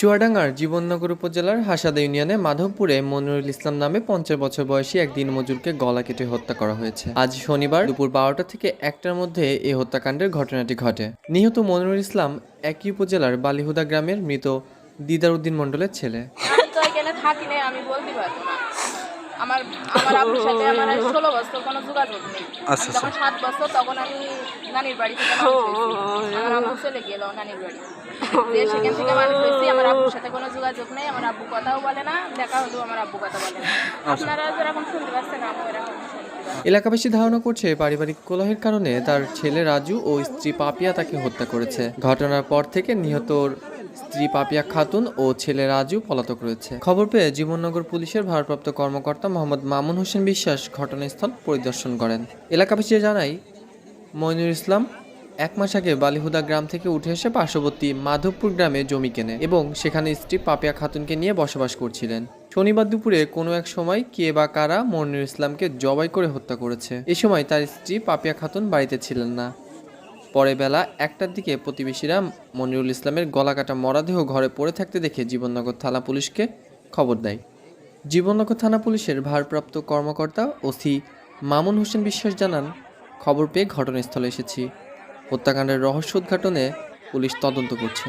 চুয়াডাঙ্গার জীবননগর উপজেলার হাসাদা ইউনিয়নে মাধবপুরে মনিরুল ইসলাম নামে পঞ্চাশ বছর বয়সী এক দিন মজুরকে গলা কেটে হত্যা করা হয়েছে। আজ শনিবার দুপুর বারোটা থেকে একটার মধ্যে এই হত্যাকাণ্ডের ঘটনাটি ঘটে। নিহত মনিরুল ইসলাম একই উপজেলার বালিহুদা গ্রামের মৃত দিদার উদ্দিন মণ্ডলের ছেলে। আমি বলতে পারব না। আমার আমার আব্বুর সাথে আমার ষোলো বছর কোনো যোগাযোগ নেই। আমি যখন সাত বছর তখন আমি নানির বাড়ি থেকে আমার চলে গেল নানির বাড়ি সেখান থেকে মানুষ আব্বুর সাথে কোনো যোগাযোগ নেই আমার আব্বু কথাও বলে না দেখা হলেও আমার আব্বু কথা বলে না। আপনারা যেরকম শুনতে পাচ্ছেন আমি এরকম এলাকাবাসী ধারণা করছে পারিবারিক কলহের কারণে তার ছেলে রাজু ও স্ত্রী পাপিয়া তাকে হত্যা করেছে। ঘটনার পর থেকে নিহতর স্ত্রী পাপিয়া খাতুন ও ছেলে রাজু পলাতক রয়েছে। খবর পেয়ে জীবননগর পুলিশের ভারপ্রাপ্ত কর্মকর্তা মোহাম্মদ মামুন হোসেন বিশ্বাস ঘটনাস্থল পরিদর্শন করেন। এলাকাবাসী জানায় মইনুল ইসলাম এক মাস আগে বালিহুদা গ্রাম থেকে উঠে এসে পার্শ্ববর্তী মাধবপুর গ্রামে জমি কেনে এবং সেখানে স্ত্রী পাপিয়া খাতুনকে নিয়ে বসবাস করছিলেন। শনিবার দুপুরে কোনো এক সময় কে বা কারা মনিরুল ইসলামকে জবাই করে হত্যা করেছে। এ সময় তার স্ত্রী পাপিয়া খাতুন বাড়িতে ছিলেন না। পরে বেলা একটার দিকে প্রতিবেশীরা মনিরুল ইসলামের গলাকাটা মরাদেহ ঘরে পড়ে থাকতে দেখে জীবননগর থানা পুলিশকে খবর দেয়। জীবননগর থানা পুলিশের ভারপ্রাপ্ত কর্মকর্তা ওসি মামুন হোসেন বিশ্বাস জানান, খবর পেয়ে ঘটনাস্থলে এসেছি। হত্যাকাণ্ডের রহস্য উদ্ঘাটনে পুলিশ তদন্ত করছে।